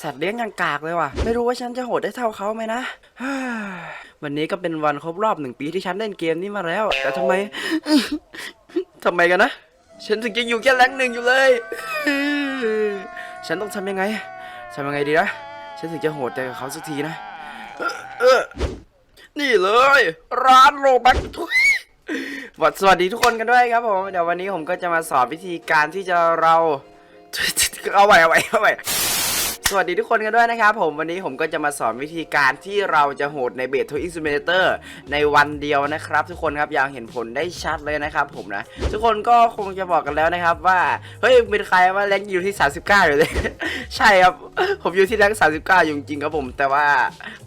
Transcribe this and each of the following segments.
สัตว์เลี้ยงยังกากเลยว่ะ ไม่รู้ว่าฉันจะโหดได้เท่าเขาไหมนะวันนี้ก็เป็นวันครบรอบหนึ่งปีที่ฉันเล่นเกมนี้มาแล้ว แต่ทำไมทำไมกันนะ ฉันถึงจะอยู่แค่แรงหนึ่งอยู่เลย ฉันต้องทำยังไงทำยังไงดีนะ ฉันถึงจะโหดใจกับเขาสักทีนะนี่เลย ร้านโรบักทุยสวัสดีทุกคนกันด้วยครับผมเดี๋ยววันนี้ผมก็จะมาสอนวิธีการที่จะเราเอาไว้เอาไว้เอาไว้ สวัสดีทุกคนกันด้วยนะครับผมวันนี้ผมก็จะมาสอนวิธีการที่เราจะโหดในเบททูอินซูเมเตอร์ในวันเดียวนะครับ ทุกคนครับอย่างเห็นผลได้ชัดเลยนะครับผมนะ ทุกคนก็คงจะบอกกันแล้วนะครับว่า เฮ้ยเป็นใครว่าแรงอยู่ที่ 39 อยู่เลย ใช่ครับ ผมอยู่ที่แรง39 อยู่จริงๆครับผม แต่ว่า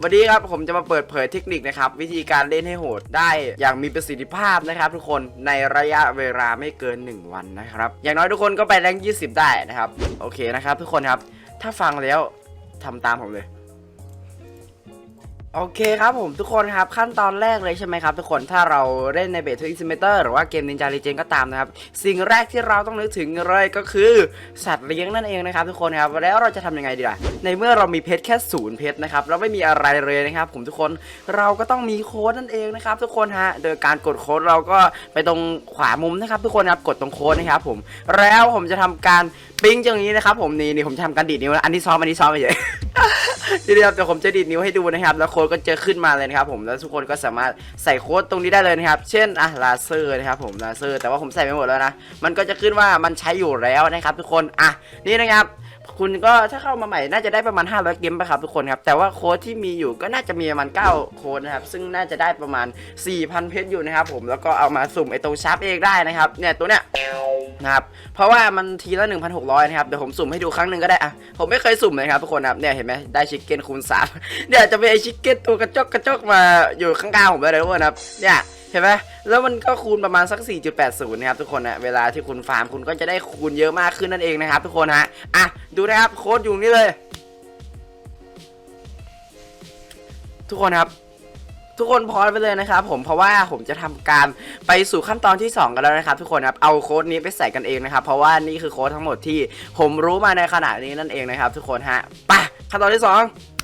วันนี้ครับผมจะมาเปิดเผยเทคนิคนะครับ วิธีการเล่นให้โหดได้อย่างมีประสิทธิภาพนะครับ ทุกคนในระยะเวลาไม่เกิน 1 วันนะครับ อย่างน้อยทุกคนก็ไปแรง20 ได้นะครับโอเคนะครับ ทุกคนครับ ถ้าฟังแล้วทำตามผมเลย โอเคครับผมทุกคนครับขั้นตอนแรกเลยใช่ไหมครับ ทุกคนถ้าเราเล่นในเบททูอินซิเมเตอร์หรือว่าเกมนินจาลีเจนก็ตามนะครับ สิ่งแรกที่เราต้องนึกถึงเลยก็คือ สัตว์เลี้ยงนั่นเองนะครับ ทุกคนครับแล้วเราจะทำยังไงดีล่ะในเมื่อเรามีเพชรแค่ศูนย์เพชรนะครับเราไม่มีอะไรเลยนะครับผมทุกคนเราก็ต้องมีโค้ดนั่นเองนะครับทุกคนฮะโดยการกดโค้ดเราก็ไปตรงขวามุมนะครับ ทุกคนครับกดตรงโค้ดนะครับผมแล้วผมจะทำการปิ้งอย่างนี้นะครับผมนี่นี่ผมจะทำการดีดนิ้วอันที่ซ้อมอันนี้ซ้อมไปเฉยทีเดียวเดี๋ยวผมจะดีดนิ้วให้ดูนะครับแล้วโค้ดก็จะขึ้นมาเลยนะครับผมแล้วทุกคนก็สามารถใส่โค้ดตรงนี้ได้เลยนะครับ เช่นอะลาเซอร์นะครับผมลาเซอร์แต่ว่าผมใส่ไปหมดแล้วนะมันก็จะขึ้นว่ามันใช้อยู่แล้วนะครับ ทุกคนอะนี่นะครับ คุณก็ถ้าเข้ามาใหม่น่าจะได้ประมาณ 500 เกมไปครับทุกคนครับ แต่ว่าโค้ดที่มีอยู่ก็น่าจะมีประมาณ 9 โค้ดนะครับ ซึ่งน่าจะได้ประมาณ 4,000 เพชรอยู่นะครับผม แล้วก็เอามาสุ่มไอตรงชาร์ปเองได้นะครับ เนี่ยตัวเนี้ยนะครับ เพราะว่ามันทีละ 1,600 นะครับ เดี๋ยวผมสุ่มให้ดูครั้งหนึ่งก็ได้อะผมไม่เคยสุ่มเลยครับทุกคนครับ เนี่ยเห็นไหมได้ชิคเก้นคูณ3เนี่ยจะเป็นไอชิคเก้นตัวกระจกกระจกมาอยู่ข้างๆผมเลยนะทุกคนครับ เนี่ย ห็นไหมแล้วมันก็คูณประมาณสัก 4.80 นะครับทุกคนนะเวลาที่คุณฟาร์มคุณก็จะได้คูณเยอะมากขึ้นนั่นเองนะครับทุกคนฮะอะดูนะครับโค้ดอยู่นี่เลย ทุกคนครับทุกคนพอไปเลยนะครับผมเพราะว่าผมจะทำการไปสู่ขั้นตอนที่ 2 กันแล้วนะครับ ทุกคนครับเอาโค้ดนี้ไปใส่กันเองนะครับ เพราะว่านี่คือโค้ดทั้งหมดที่ผมรู้มาในขณะนี้นั่นเองนะครับ ทุกคนฮะไปขั้นตอนที่ 2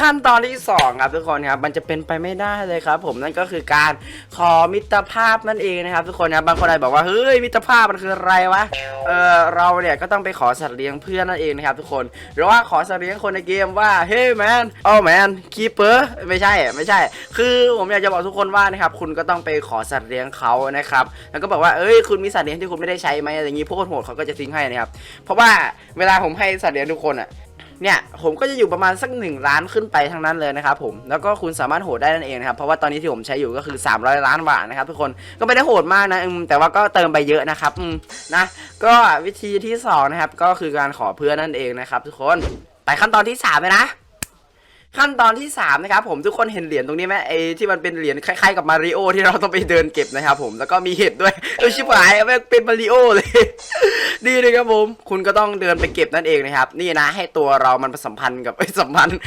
ขั้นตอนที่2ครับทุกคนครับมันจะเป็นไปไม่ได้เลยครับ ผมนั่นก็คือการขอมิตรภาพนั่นเองนะครับ ทุกคนครับบางคนอาจบอกว่าเฮ้ยมิตรภาพมันคืออะไรวะเออเราเนี่ยก็ต้องไปขอสัตว์เลี้ยงเพื่อนนั่นเองนะครับทุกคนหรือว่าขอสัตว์เลี้ยงคนในเกมว่าเฮ้ยแมนโอ้แมนคีเปอร์ไม่ใช่ไม่ใช่ คือผมอยากจะบอกทุกคนว่านะครับคุณก็ต้องไปขอสัตว์เลี้ยงเขานะครับแล้วก็บอกว่าเอ้ยคุณมีสัตว์เลี้ยงที่คุณไม่ได้ใช้ไหมอะไรอย่างนี้พวกโหดเขาก็จะทิ้งให้นะครับเพราะว่าเวลาผมให้สัตว์เลี้ยงทุกคนอะ เนี่ยผมก็จะอยู่ประมาณสัก 1 ล้านขึ้นไปทั้งนั้นเลยนะครับผมแล้วก็คุณสามารถโหดได้นั่นเองนะครับเพราะว่าตอนนี้ที่ผมใช้อยู่ก็คือ 300 ล้านบาทนะครับทุกคนก็ไม่ได้โหดมากนะแต่ว่าก็เติมไปเยอะนะครับนะก็วิธีที่สองนะครับก็คือการขอเพื่อนนั่นเองนะครับทุกคนไปขั้นตอนที่สามเลยนะ ขั้นตอนที่3นะครับผมทุกคนเห็นเหรียญตรงนี้ไหมไอ้ที่มันเป็นเหรียญคล้ายๆกับมาริโอที่เราต้องไปเดินเก็บนะครับผมแล้วก็มีเห็ดด้วยเออชิบหายแม่งเป็นมาริโอเลยดีเลยครับผมคุณก็ต้องเดินไปเก็บนั่นเองนะครับนี่นะให้ตัวเรามันสัมพันธ์กับเอ้สัมพันธ์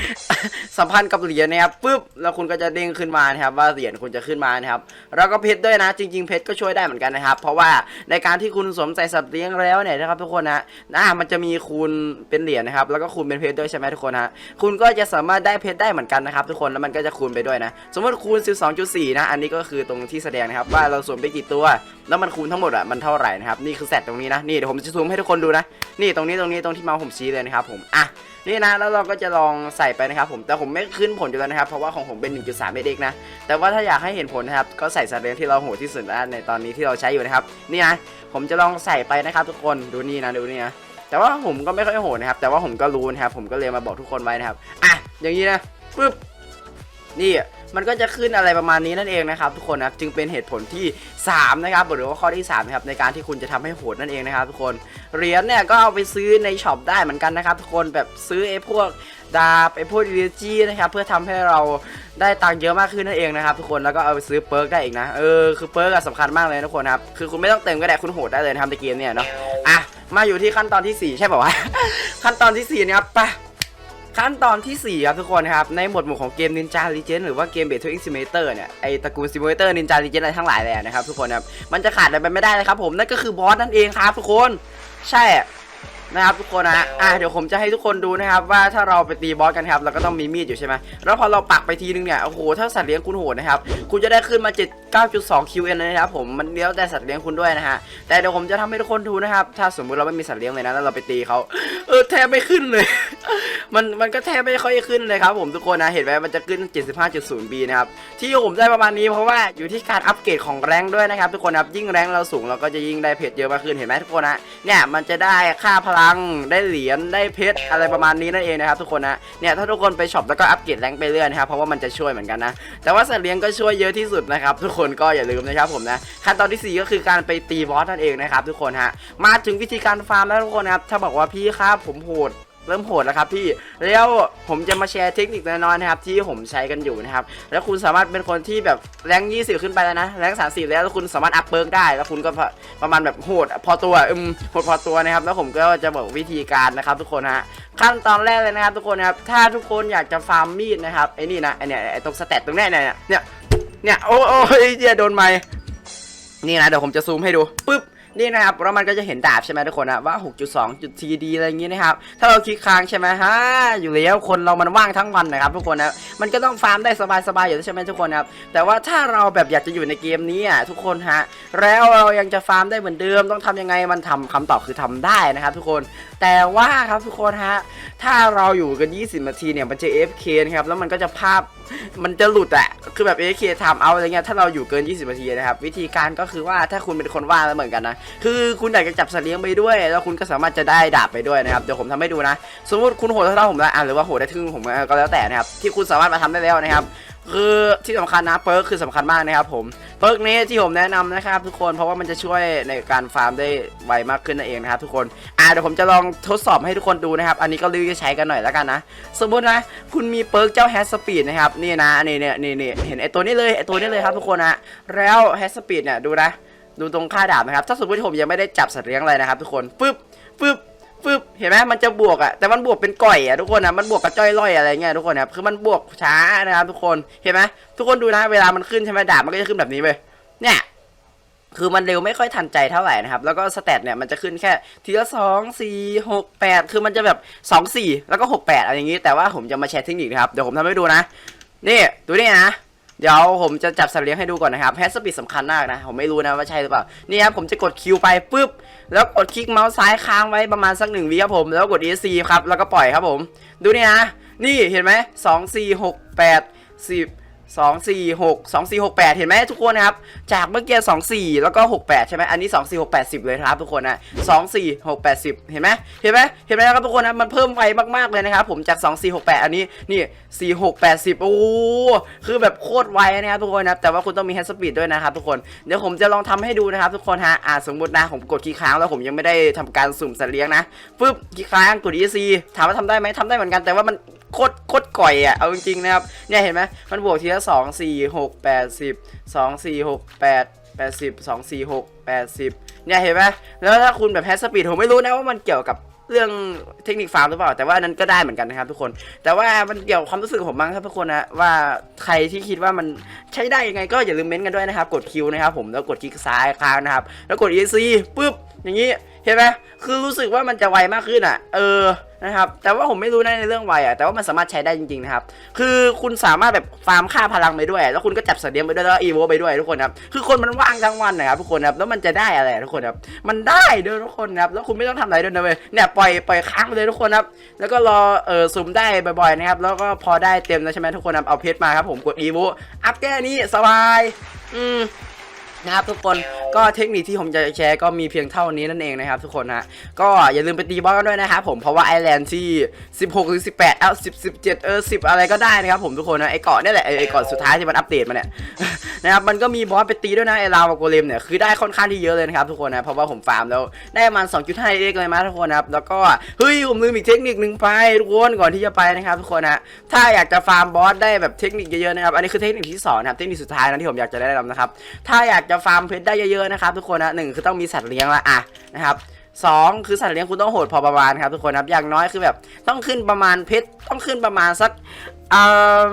สัมพันธ์กับเหรียญนะครับปุ๊บแล้วคุณก็จะเด้งขึ้นมานะครับว่าเหรียญคุณจะขึ้นมานะครับแล้วก็เพชรด้วยนะ จริง ๆเพชรก็ช่วยได้เหมือนกันนะครับ เพราะว่าในการที่คุณสวมใส่สัตว์เลี้ยงแล้วเนี่ยนะครับทุกคนนะนะมันจะมีคูณเป็นเหรียญนะครับแล้วก็คูณเป็นเพชรด้วยใช่ไหมทุกคนฮะคุณก็จะสามารถได้เพชรได้เหมือนกันนะครับทุกคนแล้วมันก็จะคูณไปด้วยนะ สมมติคูณ 12.4 นะ อันนี้ก็คือตรงที่แสดงนะครับว่าเราสวมไปกี่ตัว แล้วมันคูณทั้งหมดอะมันเท่าไหร่นะครับนี่คือแสตตรงนี้นะนี่เดี๋ยวผมจะซูมให้ทุกคนดูนะนี่ตรงนี้ตรงนี้ตรงที่เมาส์ผมชี้เลยนะครับผมอะนี่นะแล้วเราก็จะลองใส่ไปนะครับผมแต่ผมไม่ขึ้นผลอยู่แล้วนะครับ เพราะว่าของผมเป็น 1.3เอ็กนะแต่ว่าถ้าอยากให้เห็นผลนะครับก็ใส่สัตว์เลี้ยงที่เราโหดที่สุดในตอนนี้ที่เราใช้อยู่นะครับนี่นะผมจะลองใส่ไปนะครับทุกคนดูนี่นะดูนี่นะแต่ว่าผมก็ไม่ค่อยโหดนะครับแต่ว่าผมก็รู้นะครับผมก็เลยมาบอกทุกคนไว้นะครับอะ อย่างนี้นะปึ๊บนี่มันก็จะขึ้นอะไรประมาณนี้นั่นเองนะครับทุกคนนะจึงเป็นเหตุผลที่ 3 นะครับหรือว่าข้อที่3นะครับในการที่คุณจะทำให้โหดนั่นเองนะครับทุกคนเหรียญเนี่ยก็เอาไปซื้อในช็อปได้เหมือนกันนะครับทุกคนแบบซื้อไอ้พวกดาบไอ้พวกดีจีนะครับเพื่อทำให้เราได้ตังค์เยอะมากขึ้นนั่นเองนะครับทุกคนแล้วก็เอาไปซื้อเปิร์กได้อีกนะเออคือเปิร์กสำคัญมากเลยนะทุกคนครับคือคุณไม่ต้องเติมก็ได้คุณโหดได้เลยนะครับในเกมเนี่ยเนาะอะมาอยู่ที่ขั้นตอนที่สี่ใช่ป่าวะขั้นตอนที่สี่นะครับไป ขั้นตอนที่ 4 ครับทุกคนครับ ในหมวดหมู่ของเกม Ninja Legend หรือว่าเกม b a t t l e Simulator เนี่ยไอตระกูล Simulator Ninja Legend อะไรทั้งหลายเลยนะครับทุกคนครับ มันจะขาดอะไรไปไม่ได้เลยครับผมนั่นก็คือบอสนั่นเองครับทุกคนใช่นะครับทุกคนนะอะเดี๋ยวผมจะให้ทุกคนดูนะครับ ว่าถ้าเราไปตีบอสกันครับเราก็ต้องมีมีดอยู่ใช่ไหมแล้วพอเราปักไปทีนึงเนี่ยโอ้โหถ้าสัตว์เลี้ยงคุณโหดนะครับคุณจะได้ขึ้นมา7 9.2 QN เลยนะครับผมมันเลี้ยวแต่สัตว์เลี้ยงคุณด้วยนะฮะแต่เดี๋ยวผมจะทำให้ทุกคนดูนะครับ ถ้าสมมุติเราไม่มีสัตว์เลี้ยงเลยนะแล้วเราไปตีเขาเออแทบไม่ขึ้นเลย มันมันก็แทบไม่ค่อยขึ้นเลยครับผมทุกคนนะเห็นไหมมันจะขึ้น 75.0B นะครับที่ผมได้ประมาณนี้เพราะว่าอยู่ที่การอัปเกรดของแรงด้วยนะครับทุกคนครับยิ่งแรงเราสูงเราก็จะยิ่งได้เพชรเยอะมากขึ้นเห็นไหมทุกคนนะเนี่ยมันจะได้ค่าพลังได้เหรียญได้เพชรอะไรประมาณนี้นั่นเองนะครับทุกคนนะเนี่ยถ้าทุกคนไปช็อปแล้วก็อัปเกรดแรงไปเรื่อยนะครับเพราะว่ามันจะช่วยเหมือนกันนะแต่ว่าสัตว์เลี้ยงก็ช่วยเยอะที่สุดนะครับทุกคนก็อย่าลืมนะครับผมนะขั้นตอนที่สี่ก็คือการไปตีบอสนั่นเองนะครับทุกคนฮะมาถึงวิธีการฟาร์มแล้วทุกคนนะครับถ้าบอกว่าพี่ครับผมโหด เริ่มโหดแล้วครับพี่แล้วผมจะมาแชร์เทคนิคน้อยๆนะครับที่ผมใช้กันอยู่นะครับแล้วคุณสามารถเป็นคนที่แบบแรง20 ขึ้นไปแล้วนะแรง30 แล้วแล้วคุณสามารถอัพเบิร์กได้ แล้วคุณก็ประมาณแบบโหดพอตัวอืมโหดพอตัวนะครับ แล้วผมก็จะบอกวิธีการนะครับ ทุกคนฮะขั้นตอนแรกเลยนะครับทุกคนนะครับถ้าทุกคนอยากจะฟาร์มมีดนะครับไอ้นี่นะไอเนี่ยไอตรงสเตตตรงนี้เนี่ยเนี่ยเนี่ยโอ้โอ้ยเจียโดนไหมนี่นะเดี๋ยวผมจะซูมให้ดูปึ๊บ นี่นะครับแล้วมันก็จะเห็นดาบใช่ไหมทุกคนนะว่า 6.2จุด TD อะไรอย่างงี้นะครับ ถ้าเราคลิกค้างใช่ไหมฮะอยู่แล้วคนเรามันว่างทั้งวันนะครับทุกคนนะมันก็ต้องฟาร์มได้สบายๆอยู่แล้วใช่ไหมทุกคนครับแต่ว่าถ้าเราแบบอยากจะอยู่ในเกมนี้อะทุกคนฮะแล้วเรายังจะฟาร์มได้เหมือนเดิมต้องทำยังไงมันทำคำตอบคือทำได้นะครับ ทุกคนแต่ว่าครับทุกคนฮะถ้าเราอยู่กัน 20 นาทีเนี่ยมันจะ AFK นะครับแล้วมันก็จะภาพมันจะหลุดอะ คือแบบ AK ทำเอาอะไรเงี้ยถ้าเราอยู่เกิน 20นาทีนะครับวิธีการก็คือว่าถ้าคุณเป็นคนว่างแล้วเหมือนกันนะคือคุณอยากจะจับสัตว์เลี้ยงไปด้วย แล้วคุณก็สามารถจะได้ดาบไปด้วยนะครับเดี๋ยวผมทำให้ดูนะ สมมติคุณโหดเท่าผมแล้วอะหรือว่าโหดได้ทึ่งผมก็แล้วแต่นะครับที่คุณสามารถมาทำได้แล้วนะครับ คือที่สำคัญนะเปิร์กคือสำคัญมากนะครับผมเปิร์กนี้ที่ผมแนะนำนะครับทุกคนเพราะว่ามันจะช่วยในการฟาร์มได้ไวมากขึ้นนั่นเองนะครับทุกคนอ่าเดี๋ยวผมจะลองทดสอบให้ทุกคนดูนะครับ อันนี้ก็รีวิวใช้กันหน่อยแล้วกันนะ สมมตินะ คุณมีเปิร์กเจ้าแฮสปีดนะครับนี่นะนี่เนี่ยนี่นี่เห็นไอตัวนี้เลยไอตัวนี้เลยครับทุกคนนะแล้วแฮสสปีดเนี่ยดูนะดูตรงค่าดาบนะครับถ้าสมมติผมยังไม่ได้จับสัตว์เลี้ยงอะไรนะครับทุกคนปึ๊บปึ๊บ ปึ๊บเห็นไหมมันจะบวกอะแต่มันบวกเป็นก่อยอะทุกคนนะมันบวกกับจ้อยล่อยอะไรเงี้ยทุกคนนะครับคือมันบวกช้านะครับทุกคนเห็นไหมทุกคนดูนะเวลามันขึ้นใช่ไหมดาบมันก็จะขึ้นแบบนี้ไปเนี่ยคือมันเร็วไม่ค่อยทันใจเท่าไหร่นะครับ แล้วก็สเตตเนี่ยมันจะขึ้นแค่ทีละสองสี่หกแปดคือมันจะแบบสองสี่แล้วก็หกแปดอะไรอย่างงี้ แต่ว่าผมจะมาแชร์เทคนิคนะครับ เดี๋ยวผมทำให้ดูนะ นี่ดูนี่นะ เดี๋ยวผมจะจับสัตว์เลี้ยงให้ดูก่อนนะครับแฮสปีดสำคัญมากนะ ผมไม่รู้นะว่าใช่หรือเปล่า นี่ครับผมจะกดคิวไปปุ๊บ แล้วกดคลิกเมาส์ซ้ายค้างไว้ประมาณสักหนึ่งวิครับผม แล้วกด ESC ครับ แล้วก็ปล่อยครับผม ดูนี่นะ นี่เห็นไหมสองสี่หกแปดสิบ สองสี่หกสองสี่หกแปดเห็นไหมทุกคนนะครับ จากเมื่อกี้สองสี่แล้วก็หกแปดใช่ไหมอันนี้สองสี่หกแปดสิบเลยครับทุกคนนะสองสี่หกแปดสิบเห็นไหมเห็นไหมเห็นไหมครับทุกคนนะมันเพิ่มไวมากๆเลยนะครับผมจากสองสี่หกแปดอันนี้นี่สี่หกแปดสิบโอ้คือแบบโคตรไวนะครับทุกคนนะแต่ว่าคุณต้องมีแฮสปีดด้วยนะครับทุกคนเดี๋ยวผมจะลองทำให้ดูนะครับทุกคนฮะอ่าสมมตินะผมกดคีย์ค้างแล้วผมยังไม่ได้ทำการสุ่มสัตว์เลี้ยงนะปึ๊บคีย์ค้างกด EC ถามว่าทำได้ไหมทำได้เหมือนกันแต่ว่ามัน โคตรโคตรก่อยอะเอาจริงๆนะครับเนี่ยเห็นไหมมันบวกทีละสองสี่หกแปดสิบสองสี่หกแปดแปดสิบสองสี่หกแปดสิบเนี่ยเห็นไหมแล้วถ้าคุณแบบแฮสปีดผมไม่รู้นะว่ามันเกี่ยวกับเรื่องเทคนิคฟาร์มหรือเปล่าแต่ว่านั้นก็ได้เหมือนกันนะครับทุกคน แต่ว่ามันเกี่ยวกับความรู้สึกผมบ้างครับทุกคนนะว่าใครที่คิดว่ามันใช้ได้ยังไงก็อย่าลืมเม้นต์กันด้วยนะครับ กดคิวนะครับผมแล้วกดคลิกซ้ายค้างนะครับ แล้วกด EC ปุ๊บ อย่างนี้เห็นไหมคือรู้สึกว่ามันจะไวมากขึ้นอะ เออนะครับ แต่ว่าผมไม่รู้นะในเรื่องไวอะแต่ว่ามันสามารถใช้ได้จริงๆนะครับ คือคุณสามารถแบบฟาร์มค่าพลังไปด้วย แล้วคุณก็จับสัตว์เลี้ยงไปด้วยแล้วอีโวไปด้วยทุกคนครับ คือคนมันว่างทั้งวันนะครับทุกคนครับ แล้วมันจะได้อะไรทุกคนครับ มันได้ด้วยทุกคนครับ แล้วคุณไม่ต้องทำอะไรด้วยนะเว้ย เนี่ยปล่อยปล่อยค้างไปเลยทุกคนครับ แล้วก็รอเออซูมได้บ่อยๆนะครับ แล้วก็พอได้เต็มแล้วใช่ไหมทุกคนครับ เอาเพชรมาครับผมกดอีโวอัพแค่นี้สบาย อืม นะครับทุกคนก็เทคนิคที่ผมจะแชร์ก็มีเพียงเท่านี้นั่นเองนะครับ ทุกคนฮะก็อย่าลืมไปตีบอลกันด้วยนะครับผมเพราะว่าไอแลนด์ที่ 16หรือ18เอ้า10 17เออ10 อะไรก็ได้นะครับผมทุกคนนะไอเกาะนี่แหละไอไอเกาะสุดท้ายที่มันอัปเดตมาเนี่ย นะครับมันก็มีบอสไปตีด้วยนะไอลาวาโกเลมเนี่ยคือได้ค่อนข้างที่เยอะเลยนะครับทุกคนนะเพราะว่าผมฟาร์มแล้วได้ประมาณ2.5เอ็กเลยมาทุกคนนะครับแล้วก็เฮ้ยผมลืมอีกเทคนิคหนึ่งไปทุกคนก่อนที่จะไปนะครับทุกคนนะถ้าอยากจะฟาร์มบอสได้แบบเทคนิคเยอะๆนะครับอันนี้คือเทคนิคที่สองนะครับเทคนิคสุดท้ายนะที่ผมอยากจะแนะนำนะครับถ้าอยากจะฟาร์มเพชรได้เยอะๆนะครับทุกคนนะหนึ่งคือต้องมีสัตว์เลี้ยงละอะนะครับสองคือสัตว์เลี้ยงคุณต้องโหดพอประมาณครับทุกคนครับอย่างน้อยคือแบบต้องขึ้นประมาณเพชรต้องขึ้นประมาณสักเอ่อ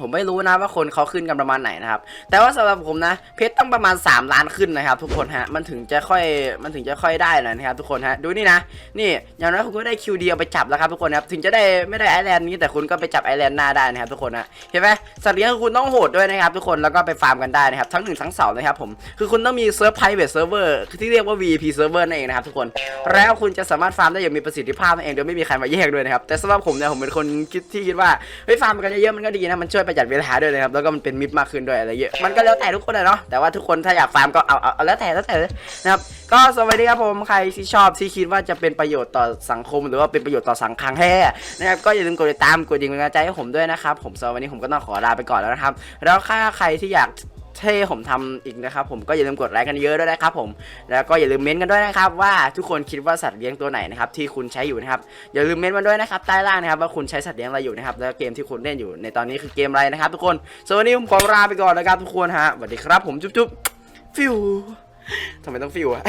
ผมไม่รู้นะว่าคนเขาขึ้นกันประมาณไหนนะครับ แต่ว่าสำหรับผมนะ เพชรต้องประมาณ 3 ล้านขึ้นนะครับ ทุกคนฮะ มันถึงจะค่อย มันถึงจะค่อยได้นะครับ ทุกคนฮะ ดูนี่นะ นี่ อย่างน้อยคุณก็ได้คิวเดียวไปจับแล้วครับทุกคนครับ ถึงจะได้ไม่ได้ไอแลนด์นี้แต่คุณก็ไปจับไอแลนด์หน้าได้นะครับทุกคนฮะ เห็นไหมสัตว์เลี้ยงคุณต้องโหดด้วยนะครับ ทุกคน แล้วก็ไปฟาร์มกันได้นะครับ ทั้งหนึ่งทั้งสองนะครับผม คือคุณต้องมีเซิร์ฟ private server ที่เรียกว่า VIP server นั่นเองนะครับทุกคน แล้วคุณจะสามารถฟาร์มได้อย่างมีประสิทธิภาพนั่นเองโดยไม่มีใครมาแย่งด้วยนะครับ แต่สำหรับผมเนี่ยผมเป็นคนคิดที่คิดว่าเฮ้ยฟาร์มกันเยอะๆมันก็ดีนะมันช่วยประหยัดเวลาด้วยนะครับแล้วก็มันเป็นมิตรมากขึ้นด้วยอะไรเยอะมันก็แล้วแต่ทุกคนเลยเนาะแต่ว่าทุกคนถ้าอยากฟาร์มก็เอาเอาเอาแล้วแต่แล้วแต่เลยนะครับก็สวัสดีครับผมใครที่ชอบที่คิดว่าจะเป็นประโยชน์ต่อสังคม หรือว่าเป็นประโยชน์ต่อสังคังแท้นะครับก็อย่าลืมกดติดตามกดดิ่งเป็นกำลังใจให้ผมด้วยนะครับผมสำหรับวันนี้ผมก็ต้องขอลาไปก่อนแล้วนะครับแล้วถ้าใครที่อยาก ท่ผมทำอีกนะครับผมก็อย่าลืมกดไลค์กันเยอะด้วยนะครับผมแล้วก็อย่าลืมเม้นต์กันด้วยนะครับว่าทุกคนคิดว่าสัตว์เลี้ยงตัวไหนนะครับที่คุณใช้อยู่นะครับอย่าลืมเม้นต์มาด้วยนะครับใต้ล่างนะครับว่าคุณใช้สัตว์เลี้ยงอะไรอยู่นะครับแล้วเกมที่คุณเล่นอยู่ในตอนนี้คือเกมอะไรนะครับ ทุกคนส่วนวันนี้ผมขอลาไปก่อนนะครับทุกคนฮะสวัสดีครับผมจุ๊บจุ๊บฟิวทำไมต้องฟิวอะ